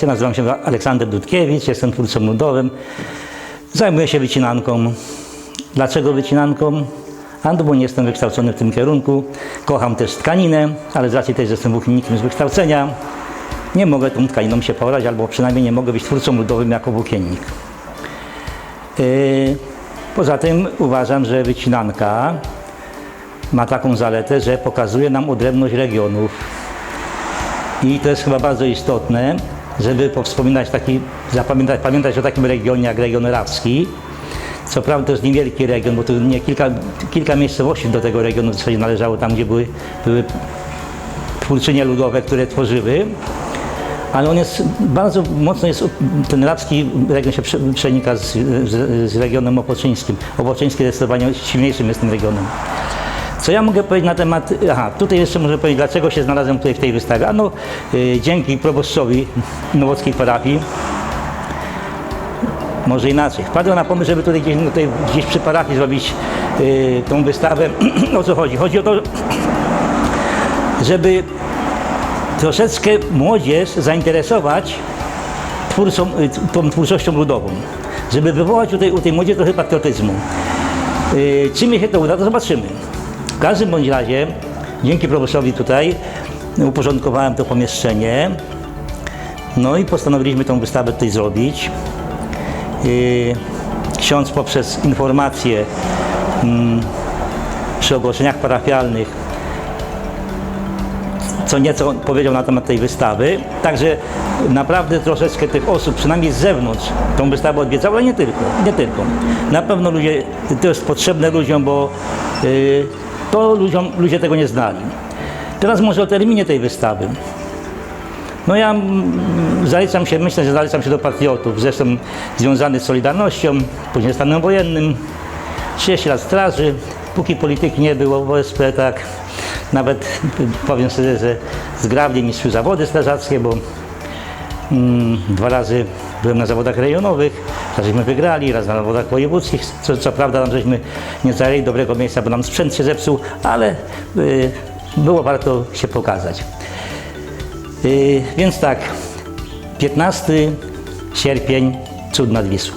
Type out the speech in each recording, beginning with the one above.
Ja nazywam się Aleksander Dudkiewicz, jestem twórcą ludowym. Zajmuję się wycinanką. Dlaczego wycinanką? A no bo nie jestem wykształcony w tym kierunku. Kocham też tkaninę, ale z racji też, że jestem włókiennikiem z wykształcenia, nie mogę tą tkaniną się porać, albo przynajmniej nie mogę być twórcą ludowym jako włókiennik. Yy, Poza tym uważam, że wycinanka ma taką zaletę, że pokazuje nam odrębność regionów. I to jest chyba bardzo istotne, żeby powspominać taki, zapamiętać pamiętać o takim regionie jak region rawski. Co prawda to jest niewielki region, bo to nie kilka, kilka miejscowości do tego regionu w zasadzie należało, tam gdzie były, były twórczynie ludowe, które tworzyły. Ale on jest bardzo mocno jest, ten rawski region się prze- przenika z, z, z regionem opoczyńskim. Opoczyński zdecydowanie silniejszym jest tym regionem. Co ja mogę powiedzieć na temat, aha, tutaj jeszcze muszę powiedzieć, dlaczego się znalazłem tutaj w tej wystawie. Ano, y, dzięki proboszczowi Nowockiej parafii, może inaczej, wpadłem na pomysł, żeby tutaj gdzieś, no, tutaj, gdzieś przy parafii zrobić y, tą wystawę. o co chodzi? Chodzi o to, żeby troszeczkę młodzież zainteresować twórcą, y, tą twórczością ludową, żeby wywołać u tej, u tej młodzieży trochę patriotyzmu. Y, Czy mi się to uda, to zobaczymy. W każdym bądź razie, dzięki proboszczowi tutaj uporządkowałem to pomieszczenie. No i postanowiliśmy tą wystawę tutaj zrobić. Y, Ksiądz poprzez informacje mm, przy ogłoszeniach parafialnych co nieco powiedział na temat tej wystawy. Także naprawdę troszeczkę tych osób, przynajmniej z zewnątrz, tą wystawę odwiedzało, ale nie tylko, nie tylko. Na pewno ludzie, to jest potrzebne ludziom, bo y, to ludziom, ludzie tego nie znali. Teraz może o terminie tej wystawy. No ja mm, zaliczam się, myślę, że zaliczam się do patriotów, zresztą związany z Solidarnością, później stanem wojennym, 30 lat straży, póki polityki nie było w OSP, tak, nawet powiem sobie, że zgrabnie mistrzu zawody strażackie, bo mm, dwa razy byłem na zawodach rejonowych, raz żeśmy wygrali, raz na zawodach wojewódzkich, co, co prawda żeśmy nie zajęli dobrego miejsca, bo nam sprzęt się zepsuł, ale y, było warto się pokazać. Y, więc tak, 15 sierpień, cud nad Wisłą.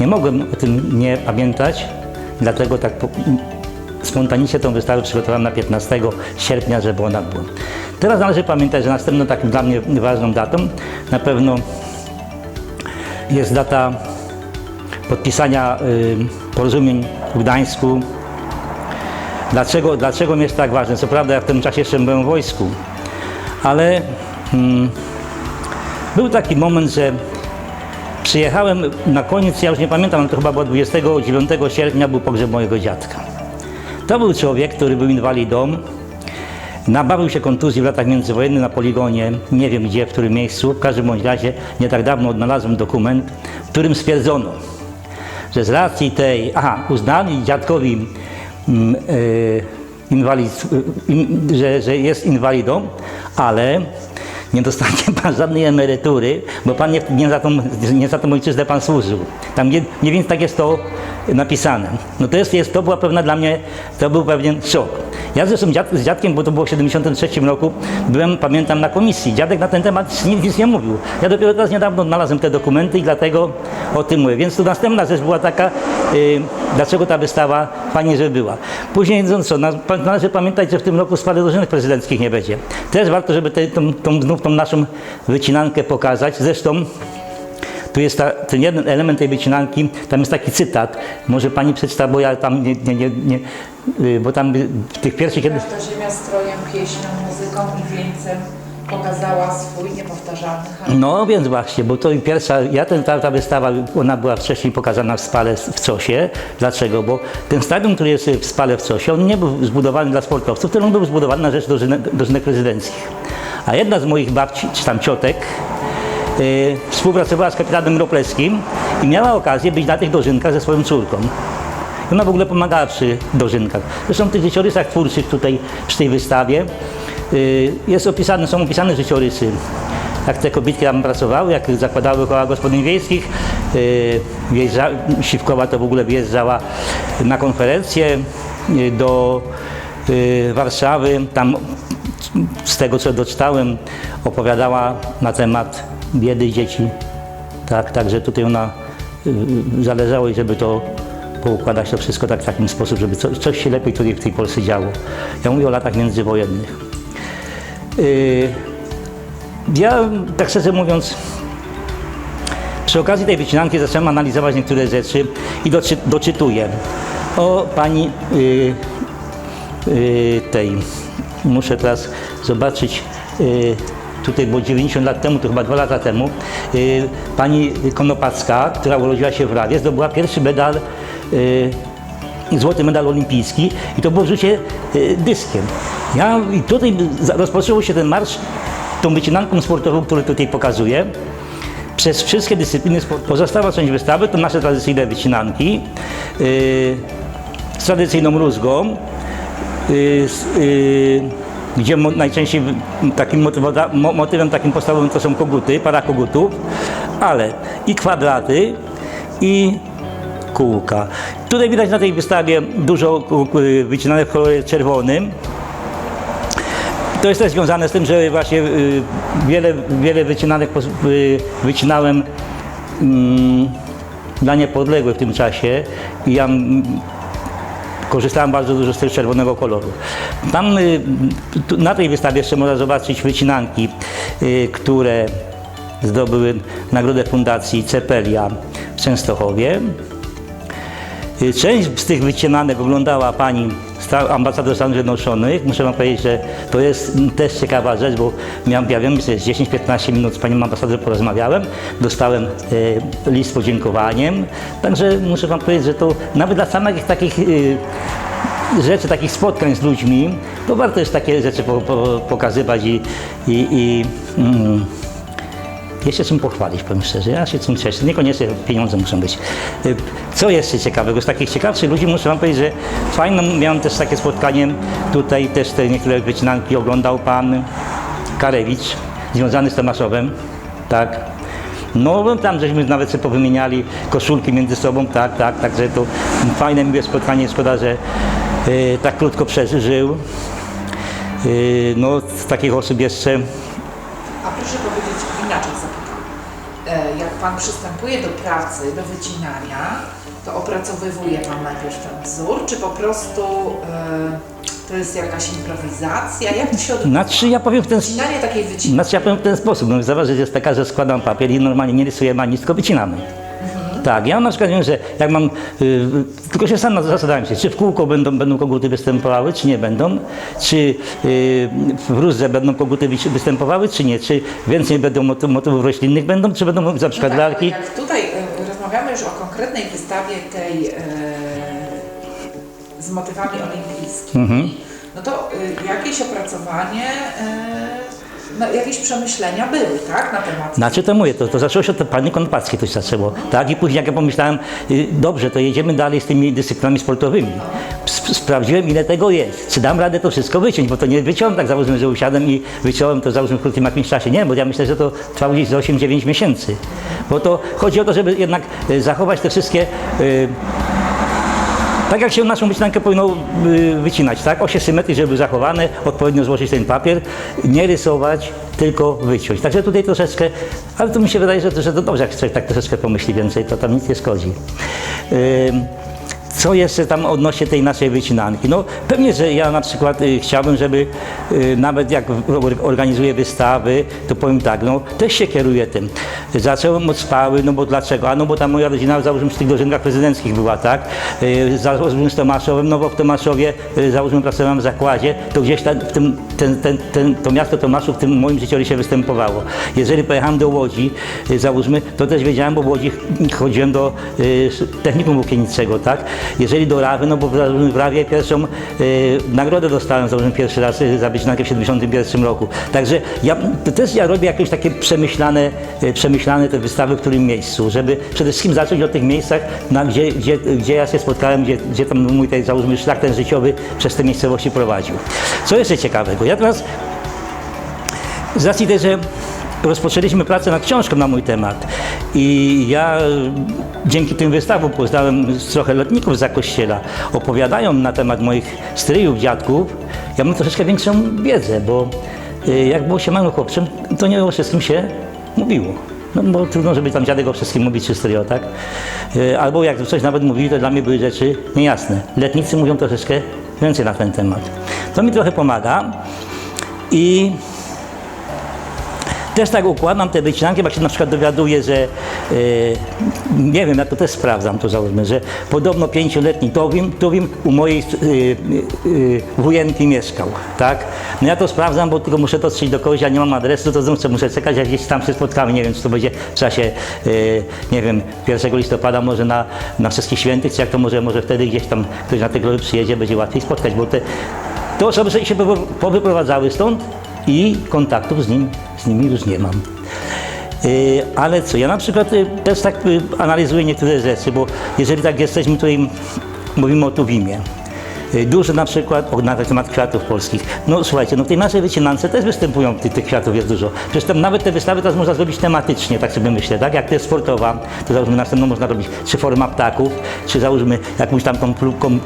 Nie mogłem o tym nie pamiętać, dlatego tak spontanicznie tą wystawę przygotowałem na 15 sierpnia, żeby ona była. Teraz należy pamiętać, że następną taką dla mnie ważną datą na pewno jest data podpisania y, porozumień w Gdańsku. Dlaczego, dlaczego mi jest tak ważne? Co prawda ja w tym czasie jeszcze byłem w wojsku, ale mm, był taki moment, że przyjechałem na koniec, ja już nie pamiętam, to chyba było 29 sierpnia, był pogrzeb mojego dziadka. To był człowiek, który był inwalidą, nabawił się kontuzji w latach międzywojennych na poligonie, nie wiem gdzie, w którym miejscu, w każdym bądź razie nie tak dawno odnalazłem dokument, w którym stwierdzono, że z racji tej, aha, uznali dziadkowi mm, y, inwalid, in, że, że jest inwalidą, ale nie dostanie pan żadnej emerytury, bo pan nie, nie, za, tą, nie za tą ojczyznę pan służył. Tam nie, nie więc tak jest to napisane. No to jest, jest, to była pewna dla mnie, to był pewien szok. Ja zresztą dziad, z dziadkiem, bo to było w 73 roku, byłem, pamiętam, na komisji. Dziadek na ten temat nic, nic nie mówił. Ja dopiero teraz niedawno odnalazłem te dokumenty i dlatego o tym mówię. Więc tu następna rzecz była taka, y, dlaczego ta wystawa fajnie, żeby była. Później, no co, należy pamiętać, że w tym roku spady różnych prezydenckich nie będzie. Też warto, żeby te, tą, tą, znów tą naszą wycinankę pokazać. Zresztą tu jest ta, ten jeden element tej wycinanki, tam jest taki cytat, może pani przeczyta, bo ja tam nie, nie, nie, nie y, bo tam w tych pierwszych, Każda ziemia strojem, pieśnią, muzyką i wieńcem pokazała swój niepowtarzalny charakter. No więc właśnie, bo to i pierwsza, ja ten, ta, ta wystawa, ona była wcześniej pokazana w Spale w Cosie. Dlaczego? Bo ten stadion, który jest w Spale w Cosie, on nie był zbudowany dla sportowców, tylko on był zbudowany na rzecz dożynek, dożynek rezydenckich. A jedna z moich babci, czy tam ciotek, y, współpracowała z kapitanem Ropleskim i miała okazję być na tych dożynkach ze swoją córką. Ona w ogóle pomagała przy dożynkach. Zresztą w tych życiorysach twórczych tutaj przy tej wystawie jest opisane, są opisane życiorysy. Jak te kobietki tam pracowały, jak zakładały koła gospodyń wiejskich. y, Wjeżdża, Siwkowa to w ogóle wjeżdżała na konferencję. y, do y, Warszawy. Tam z tego co doczytałem opowiadała na temat biedy dzieci. Tak, także tutaj ona y, y, zależało jej, żeby to poukładać to wszystko tak, w takim sposób, żeby coś, coś się lepiej tutaj w tej Polsce działo. Ja mówię o latach międzywojennych. Y, ja, tak szczerze mówiąc, przy okazji tej wycinanki zacząłem analizować niektóre rzeczy i doczy, doczytuję o pani y, y, tej. Muszę teraz zobaczyć. Tutaj było 90 lat temu, to chyba dwa lata temu. Pani Konopacka, która urodziła się w Rawie, zdobyła pierwszy medal. Złoty medal olimpijski i to było rzucie y, dyskiem. Ja, I tutaj rozpoczął się ten marsz tą wycinanką sportową, który tutaj pokazuję przez wszystkie dyscypliny sportu. Pozostała część wystawy to nasze tradycyjne wycinanki yy, z tradycyjną rózgą, yy, yy, gdzie najczęściej takim motywem takim podstawowym to są koguty, para kogutów, ale i kwadraty, i kółka. Tutaj widać na tej wystawie dużo yy, wycinanych w kolorze czerwonym. To jest też związane z tym, że właśnie y, wiele, wiele wycinanek y, wycinałem mm, dla niepodległych w tym czasie i ja mm, korzystałem bardzo dużo z tego czerwonego koloru. Tam y, na tej wystawie jeszcze można zobaczyć wycinanki, y, które zdobyły nagrodę Fundacji Cepelia w Częstochowie. Y, Część z tych wycinanek oglądała pani ambasador Stanów Zjednoczonych. Muszę wam powiedzieć, że to jest też ciekawa rzecz, bo miałem, ja wiem, że jest 10-15 minut z panią ambasador porozmawiałem, dostałem e, list z podziękowaniem. Także muszę wam powiedzieć, że to nawet dla samych takich e, rzeczy, takich spotkań z ludźmi, to warto jest takie rzeczy po, po, pokazywać i, i, i mm, jeszcze czym pochwalić, powiem szczerze. Ja się czym cieszę. Niekoniecznie pieniądze muszą być. Y, Co jeszcze ciekawego? Z takich ciekawszych ludzi muszę wam powiedzieć, że fajną miałem też takie spotkanie. Tutaj też te niektóre wycinanki oglądał pan Karewicz, związany z Tomaszowem. Tak. No tam żeśmy nawet sobie powymieniali koszulki między sobą, tak, tak, także to fajne, miłe spotkanie. Szkoda, że y, tak krótko przeżył. Y, no takich osób jeszcze A proszę powiedzieć inaczej zapytam. E, Jak Pan przystępuje do pracy, do wycinania, to opracowywuje Pan najpierw ten wzór, czy po prostu e, to jest jakaś improwizacja? Jak to się odbywa? Znaczy ja powiem w ten sposób. Wycinanie takiej wycinki. Znaczy ja powiem w ten sposób, no jest taka, że składam papier i normalnie nie rysujemy ani nic, tylko wycinamy. Tak, ja na przykład wiem, że jak mam, y, tylko się sam zastanawiam się, czy w kółko będą, będą koguty występowały, czy nie będą, czy y, w różdze będą koguty wy- występowały, czy nie, czy więcej będą motyw, motywów roślinnych będą, czy będą na przykład No tak, jak tutaj e, rozmawiamy już o konkretnej wystawie tej e, z motywami olimpijskimi, Mhm. no to e, jakieś opracowanie, e, no, jakieś przemyślenia były, tak, na temat Znaczy to mówię, to, to zaczęło się od pani Konopackiej to się zaczęło, tak? I później jak ja pomyślałem, y, dobrze, to jedziemy dalej z tymi dyscyplinami sportowymi. Sp- sprawdziłem ile tego jest, czy dam radę to wszystko wyciąć, bo to nie wyciąłem tak załóżmy, że usiadłem i wyciąłem to załóżmy w krótkim jakimś czasie. Nie, bo ja myślę, że to trwało gdzieś z 8-9 miesięcy. Bo to chodzi o to, żeby jednak y, zachować te wszystkie y, tak jak się naszą wycinankę powinno y, wycinać, tak? Osie symetrii, żeby zachowane, odpowiednio złożyć ten papier, nie rysować, tylko wyciąć. Także tutaj troszeczkę, ale to mi się wydaje, że, że to dobrze, jak człowiek tak troszeczkę pomyśli więcej, to tam nic nie szkodzi. Ym, co jeszcze tam odnośnie tej naszej wycinanki? No pewnie, że ja na przykład y, chciałbym, żeby y, nawet jak organizuję wystawy, to powiem tak, no też się kieruję tym. Zacząłem od spały, no bo dlaczego? A no bo tam moja rodzina załóżmy w tych dożynkach prezydenckich była, tak? Y, Założyłem z Tomaszowem, no bo w Tomaszowie y, załóżmy pracowałem w zakładzie, to gdzieś tam w tym, ten, ten, ten, to miasto Tomaszów w tym moim życiorysie występowało. Jeżeli pojechałem do Łodzi, y, załóżmy, to też wiedziałem, bo w Łodzi ch- chodziłem do y, technikum włókienniczego, tak? Jeżeli do Rawy, no bo w, Rawie pierwszą y, nagrodę dostałem, załóżmy pierwszy raz y, za wycinankę w 71 roku. Także ja, też ja robię jakieś takie przemyślane, y, przemyślane te wystawy w którym miejscu, żeby przede wszystkim zacząć od tych miejscach, na, gdzie, gdzie, gdzie ja się spotkałem, gdzie, gdzie tam mój tej, załóżmy szlak ten życiowy przez te miejscowości prowadził. Co jeszcze ciekawego? Ja teraz z racji tej, że rozpoczęliśmy pracę nad książką na mój temat. I ja dzięki tym wystawom poznałem trochę lotników za kościela. Opowiadają na temat moich stryjów, dziadków. Ja mam troszeczkę większą wiedzę, bo e, jak było się małym chłopcem, to nie o wszystkim się mówiło. No bo trudno, żeby tam dziadek o wszystkim mówić czy stryjo, tak? E, Albo jak coś nawet mówili, to dla mnie były rzeczy niejasne. Letnicy mówią troszeczkę więcej na ten temat. To mi trochę pomaga i też tak układam te wycinanki, jak się na przykład dowiaduję, że e, nie wiem, ja to też sprawdzam, to załóżmy, że podobno pięcioletni Towim, Towim u mojej e, e, wujenki mieszkał, tak? No ja to sprawdzam, bo tylko muszę dotrzeć do kogoś, ja nie mam adresu, to zawsze muszę czekać, jak gdzieś tam się spotkamy, nie wiem, czy to będzie w czasie, e, nie wiem, 1 listopada, może na, na Wszystkich Świętych, czy jak to może, może wtedy gdzieś tam ktoś na te groby przyjedzie, będzie łatwiej spotkać, bo te, te osoby się powy- powyprowadzały stąd i kontaktów z, nim, z nimi już nie mam. Yy, ale co, ja na przykład y, też tak y, analizuję niektóre rzeczy, bo jeżeli tak jesteśmy tutaj, mówimy o Tuwimie, y, Dużo na przykład na temat kwiatów polskich. No słuchajcie, no w tej naszej wycinance też występują, tych, tych kwiatów jest dużo. Przecież tam nawet te wystawy teraz można zrobić tematycznie, tak sobie myślę, tak? Jak to jest sportowa, to załóżmy następną można robić czy forma ptaków, czy załóżmy jakąś tam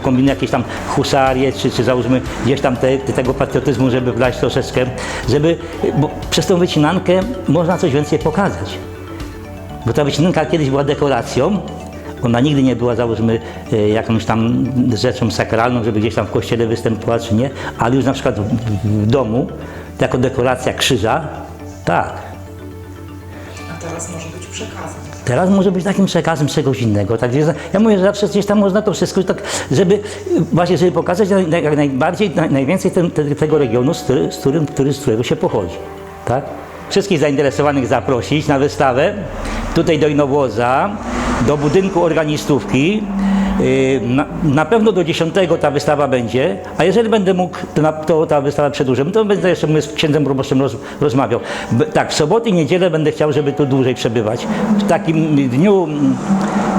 kombinę jakieś tam husarię, czy, czy załóżmy gdzieś tam te, te, tego patriotyzmu, żeby wlać troszeczkę, żeby, bo przez tą wycinankę można coś więcej pokazać. Bo ta wycinanka kiedyś była dekoracją, ona nigdy nie była, załóżmy, e, jakąś tam rzeczą sakralną, żeby gdzieś tam w kościele występowała, czy nie, ale już na przykład w, domu, jako dekoracja krzyża, tak. A teraz może być przekazem. Teraz może być takim przekazem czegoś innego. Tak, ja mówię, że zawsze gdzieś tam można to wszystko, tak, żeby właśnie, żeby pokazać jak najbardziej, naj, najwięcej ten, te, tego regionu, z, który, z, którym, który, z którego się pochodzi. Tak? Wszystkich zainteresowanych zaprosić na wystawę, tutaj do Inowłoza, do budynku organistówki. Yy, Na, na pewno do 10 ta wystawa będzie, a jeżeli będę mógł, to, na, to ta wystawa przedłużymy, to będę jeszcze z księdzem proboszczem roz, rozmawiał. B, tak, w soboty i niedzielę będę chciał, żeby tu dłużej przebywać. W takim dniu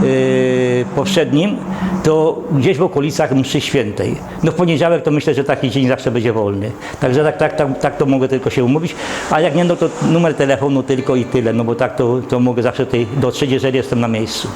yy, powszednim to gdzieś w okolicach mszy świętej. No w poniedziałek to myślę, że taki dzień zawsze będzie wolny. Także tak, tak, tak, tak to mogę tylko się umówić, a jak nie, no to numer telefonu tylko i tyle, no bo tak to, to mogę zawsze tutaj dotrzeć, jeżeli jestem na miejscu.